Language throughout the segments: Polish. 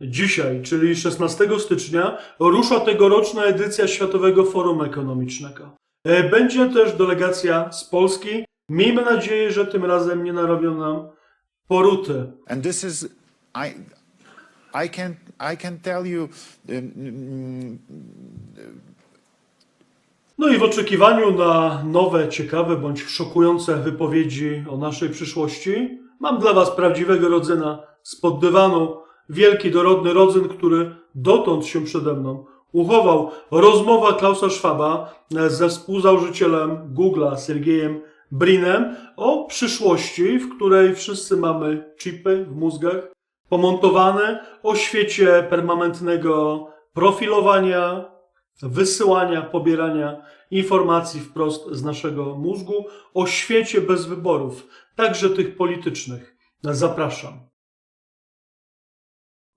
Dzisiaj, czyli 16 stycznia, rusza tegoroczna edycja Światowego Forum Ekonomicznego. E, Będzie też delegacja z Polski. Miejmy nadzieję, że tym razem nie narobią nam poruty. And this is, I, I can, I can tell you, um, No i w oczekiwaniu na nowe, ciekawe bądź szokujące wypowiedzi o naszej przyszłości, mam dla Was prawdziwego rodzyna spod dywanu. Wielki, dorodny rodzyn, który dotąd się przede mną uchował. Rozmowa Klausa Schwaba ze współzałożycielem Google'a, Sergejem Brinem, o przyszłości, w której wszyscy mamy chipy w mózgach, pomontowane, o świecie permanentnego profilowania, wysyłania, pobierania informacji wprost z naszego mózgu, o świecie bez wyborów, także tych politycznych. Zapraszam.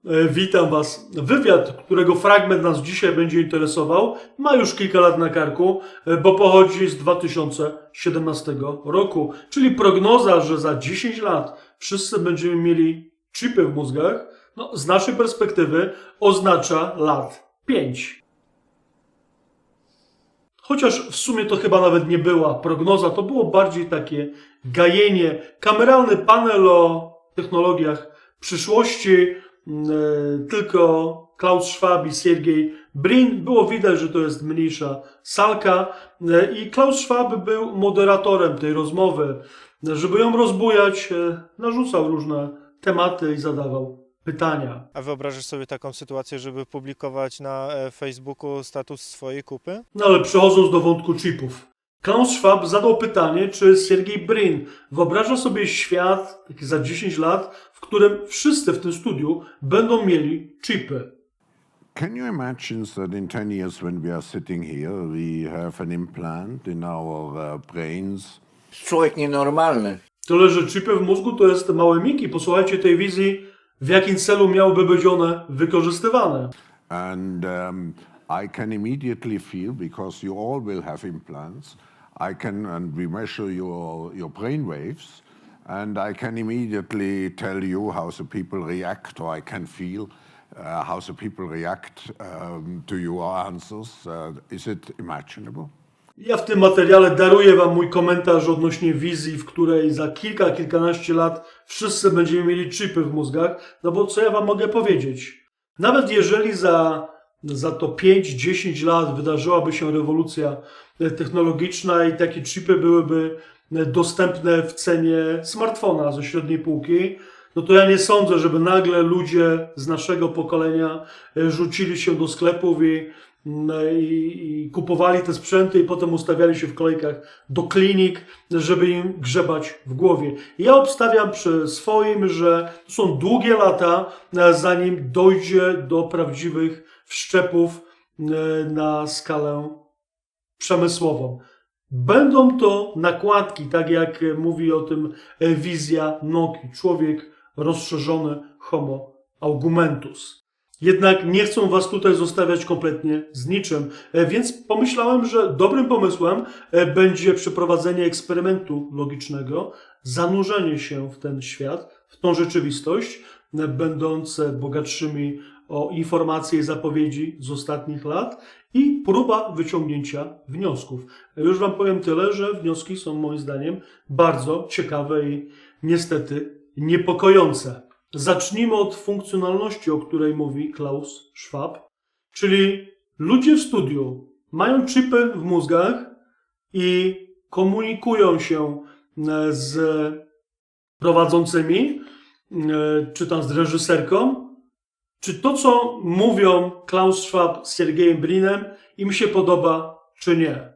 E, Witam Was. Wywiad, którego fragment nas dzisiaj będzie interesował, ma już kilka lat na karku, e, bo pochodzi z 2017 roku, czyli prognoza, że za 10 lat wszyscy będziemy mieli chipy w mózgach, no, z naszej perspektywy oznacza lat 5. Chociaż w sumie to chyba nawet nie była prognoza, to było bardziej takie gajenie. Kameralny panel o technologiach przyszłości, tylko Klaus Schwab i Siergiej Brin. Było widać, że to jest mniejsza salka e, i Klaus Schwab był moderatorem tej rozmowy. Żeby ją rozbujać, e, narzucał różne tematy i zadawał pytania. A wyobrażasz sobie taką sytuację, żeby publikować na e, Facebooku status swojej kupy? No ale przechodząc do wątku chipów. Klaus Schwab zadał pytanie, czy Siergiej Brin wyobraża sobie świat taki za 10 lat, w którym wszyscy w tym studiu będą mieli chipy. Can you imagine that in 10 years, when we are sitting here, we have an implant in our uh, brains Człowiek nienormalny. Tyle, że chipy w mózgu to jest małe miki. Posłuchajcie tej wizji, w jakim celu miałyby być one wykorzystywane. And um, I can immediately feel, because you all will have implants, I can, and we measure your, your brain waves, and I can immediately tell you how the people react, or I can feel uh, how the people react um, to your answers. Uh, is it imaginable? Ja w tym materiale daruję Wam mój komentarz odnośnie wizji, w której za kilka, kilkanaście lat wszyscy będziemy mieli chipy w mózgach. No bo co ja Wam mogę powiedzieć? Nawet jeżeli za, za to 5-10 lat wydarzyłaby się rewolucja technologiczna i takie chipy byłyby dostępne w cenie smartfona ze średniej półki, no to ja nie sądzę, żeby nagle ludzie z naszego pokolenia rzucili się do sklepów i, mm, i, i kupowali te sprzęty i potem ustawiali się w kolejkach do klinik, żeby im grzebać w głowie. Ja obstawiam przy swoim, że to są długie lata, zanim dojdzie do prawdziwych wszczepów e, na skalę przemysłową. Będą to nakładki, tak jak mówi o tym e, wizja Noki, człowiek rozszerzony homo augmentus. Jednak nie chcą was tutaj zostawiać kompletnie z niczym, e, więc pomyślałem, że dobrym pomysłem będzie przeprowadzenie eksperymentu logicznego, zanurzenie się w ten świat, w tą rzeczywistość, będące bogatszymi o informacje i zapowiedzi z ostatnich lat i próba wyciągnięcia wniosków. Już Wam powiem tyle, że wnioski są moim zdaniem bardzo ciekawe i niestety niepokojące. Zacznijmy od funkcjonalności, o której mówi Klaus Schwab, czyli ludzie w studiu mają chipy w mózgach i komunikują się e, z prowadzącymi, e, czy tam z reżyserką, czy to, co mówią Klaus Schwab z Siergiejem Brinem, im się podoba, czy nie.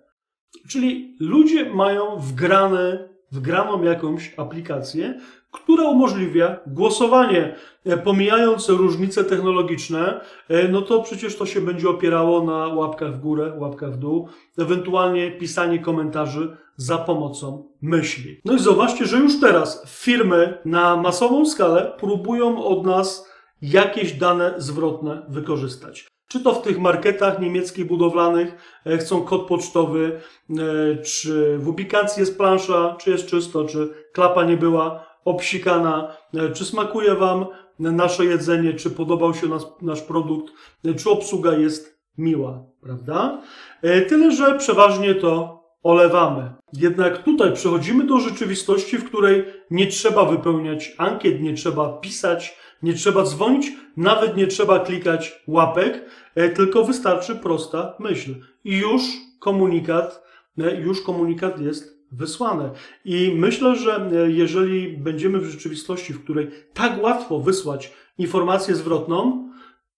Czyli ludzie mają wgrane, wgraną jakąś aplikację, która umożliwia głosowanie. E, Pomijając różnice technologiczne, e, no to przecież to się będzie opierało na łapkach w górę, łapkach w dół, ewentualnie pisanie komentarzy za pomocą myśli. No i zobaczcie, że już teraz firmy na masową skalę próbują od nas jakieś dane zwrotne wykorzystać. Czy to w tych marketach niemieckich budowlanych e, chcą kod pocztowy, e, czy w ubikacji jest plansza, czy jest czysto, czy klapa nie była obsikana, e, czy smakuje Wam nasze jedzenie, czy podobał się nas, nasz produkt, czy obsługa jest miła, prawda? Tyle, że przeważnie to olewamy. Jednak tutaj przechodzimy do rzeczywistości, w której nie trzeba wypełniać ankiet, nie trzeba pisać, nie trzeba dzwonić, nawet nie trzeba klikać łapek, e, tylko wystarczy prosta myśl. I już komunikat, e, już komunikat jest wysłany. I myślę, że e, jeżeli będziemy w rzeczywistości, w której tak łatwo wysłać informację zwrotną,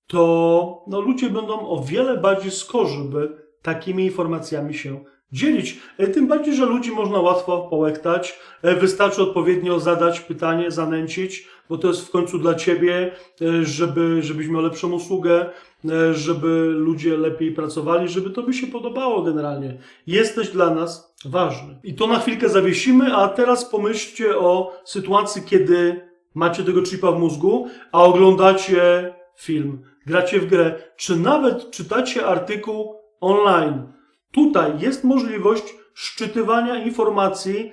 to no, ludzie będą o wiele bardziej skorzy, by takimi informacjami się dzielić. Tym bardziej, że ludzi można łatwo połektać. Wystarczy odpowiednio zadać pytanie, zanęcić, bo to jest w końcu dla ciebie, e, żeby, żebyś miał lepszą usługę, e, żeby ludzie lepiej pracowali, żeby to by się podobało generalnie. Jesteś dla nas ważny. I to na chwilkę zawiesimy, a teraz pomyślcie o sytuacji, kiedy macie tego chipa w mózgu, a oglądacie film, gracie w grę, czy nawet czytacie artykuł online. Tutaj jest możliwość szczytywania informacji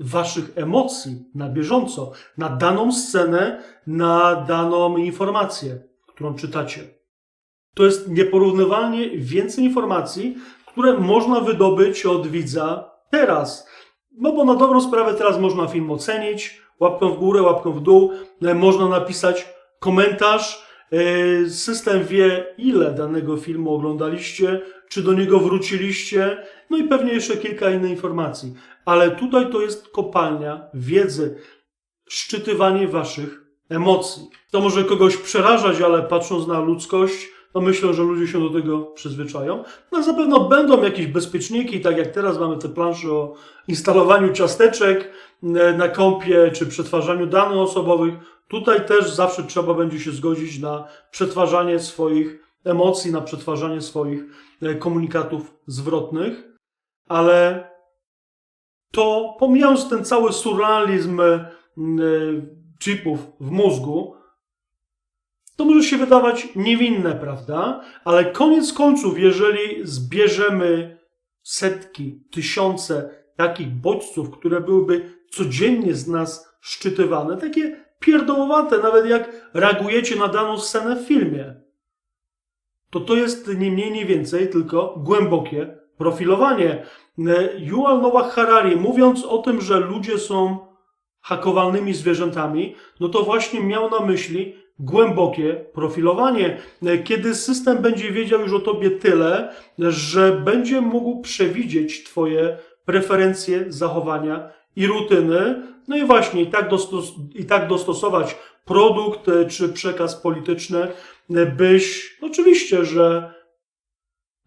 waszych emocji na bieżąco, na daną scenę, na daną informację, którą czytacie. To jest nieporównywalnie więcej informacji, które można wydobyć od widza teraz. No bo na dobrą sprawę teraz można film ocenić, łapką w górę, łapką w dół, e, można napisać komentarz, e, system wie ile danego filmu oglądaliście, czy do niego wróciliście, no i pewnie jeszcze kilka innych informacji. Ale tutaj to jest kopalnia wiedzy, szczytywanie waszych emocji. To może kogoś przerażać, ale patrząc na ludzkość, to myślę, że ludzie się do tego przyzwyczają. No zapewne będą jakieś bezpieczniki, tak jak teraz mamy te plansze o instalowaniu ciasteczek e, na kompie, czy przetwarzaniu danych osobowych. Tutaj też zawsze trzeba będzie się zgodzić na przetwarzanie swoich emocji, na przetwarzanie swoich e, komunikatów zwrotnych, ale to pomijając ten cały surrealizm e, chipów w mózgu, to może się wydawać niewinne, prawda? Ale koniec końców, jeżeli zbierzemy setki, tysiące takich bodźców, które byłyby codziennie z nas szczytywane, takie pierdołowate, nawet jak reagujecie na daną scenę w filmie, to to jest nie mniej, nie więcej, tylko głębokie profilowanie. Yuval Noah Harari, mówiąc o tym, że ludzie są hakowalnymi zwierzętami, no to właśnie miał na myśli głębokie profilowanie, kiedy system będzie wiedział już o tobie tyle, że będzie mógł przewidzieć twoje preferencje, zachowania i rutyny, no i właśnie i tak, dostos- i tak dostosować produkt e, czy przekaz polityczny, e, byś oczywiście, że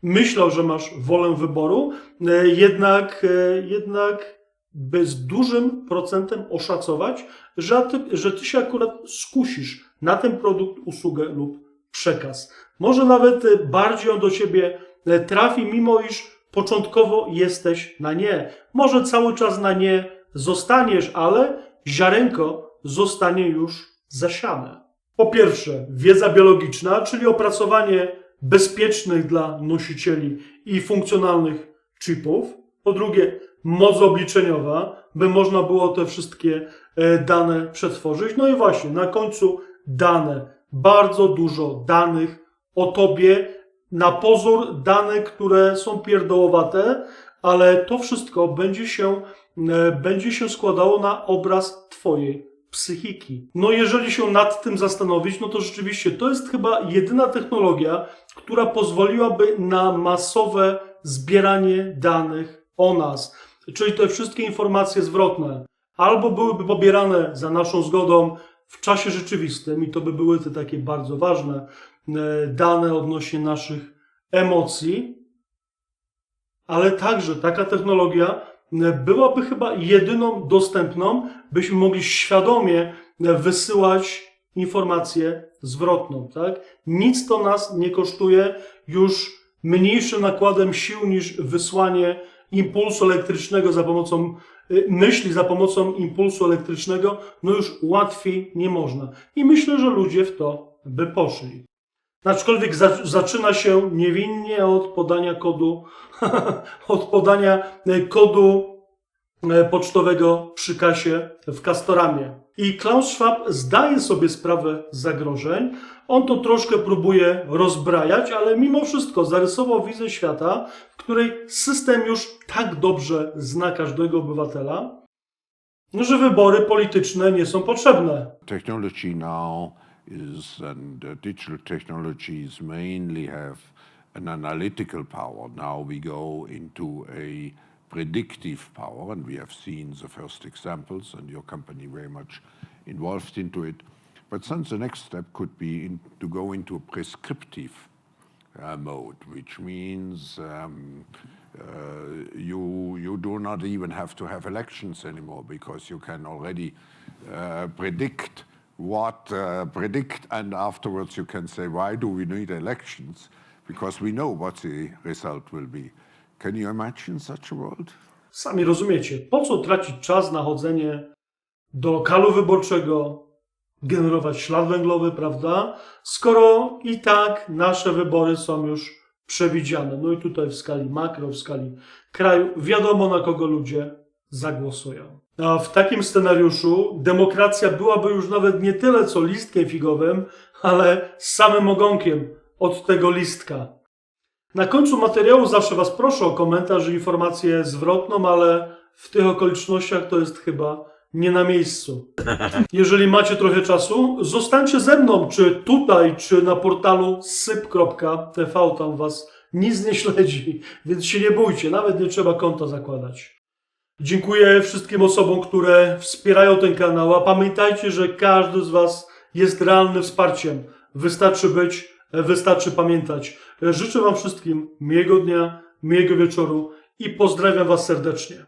myślał, że masz wolę wyboru, e, jednak, e, jednak by z dużym procentem oszacować, że ty, że ty się akurat skusisz na ten produkt, usługę lub przekaz. Może nawet e, bardziej on do ciebie trafi, mimo iż początkowo jesteś na nie. Może cały czas na nie zostaniesz, ale ziarenko zostanie już zasiane. Po pierwsze, wiedza biologiczna, czyli opracowanie bezpiecznych dla nosicieli i funkcjonalnych chipów. Po drugie, moc obliczeniowa, by można było te wszystkie e, dane przetworzyć. No i właśnie, na końcu dane. Bardzo dużo danych o tobie. Na pozór dane, które są pierdołowate, ale to wszystko będzie się, e, będzie się składało na obraz twojej psychiki. No jeżeli się nad tym zastanowić, no to rzeczywiście to jest chyba jedyna technologia, która pozwoliłaby na masowe zbieranie danych o nas. Czyli te wszystkie informacje zwrotne albo byłyby pobierane za naszą zgodą w czasie rzeczywistym i to by były te takie bardzo ważne e, dane odnośnie naszych emocji, ale także taka technologia byłaby chyba jedyną dostępną, byśmy mogli świadomie wysyłać informację zwrotną. Tak? Nic to nas nie kosztuje już mniejszym nakładem sił niż wysłanie impulsu elektrycznego za pomocą y, myśli, za pomocą impulsu elektrycznego, no już łatwiej nie można. I myślę, że ludzie w to by poszli. Aczkolwiek za, zaczyna się niewinnie od podania kodu, od podania y, kodu e, pocztowego przy kasie w Castoramie. I Klaus Schwab zdaje sobie sprawę z zagrożeń. On to troszkę próbuje rozbrajać, ale mimo wszystko zarysował wizję świata, w której system już tak dobrze zna każdego obywatela, że wybory polityczne nie są potrzebne. technology now is, and uh, digital technologies mainly have an analytical power. Now we go into a predictive power, and we have seen the first examples, and your company very much involved into it. But since the next step could be in, to go into a prescriptive uh, mode, which means um, uh, you you do not even have to have elections anymore because you can already uh, predict what uh, predict, and afterwards you can say why do we need elections because we know what the result will be. Can you imagine such a world? Sami rozumiecie, po co tracić czas na chodzenie do lokalu wyborczego, generować ślad węglowy, prawda? Skoro i tak nasze wybory są już przewidziane. No i tutaj w skali makro, w skali kraju, wiadomo na kogo ludzie zagłosują. A w takim scenariuszu demokracja byłaby już nawet nie tyle co listkiem figowym, ale samym ogonkiem od tego listka. Na końcu materiału zawsze Was proszę o komentarz i informację zwrotną, ale w tych okolicznościach to jest chyba nie na miejscu. Jeżeli macie trochę czasu, zostańcie ze mną, czy tutaj, czy na portalu syp.tv, tam Was nic nie śledzi, więc się nie bójcie, nawet nie trzeba konta zakładać. Dziękuję wszystkim osobom, które wspierają ten kanał, a pamiętajcie, że każdy z Was jest realnym wsparciem. Wystarczy być, wystarczy pamiętać. Życzę Wam wszystkim miłego dnia, miłego wieczoru i pozdrawiam Was serdecznie.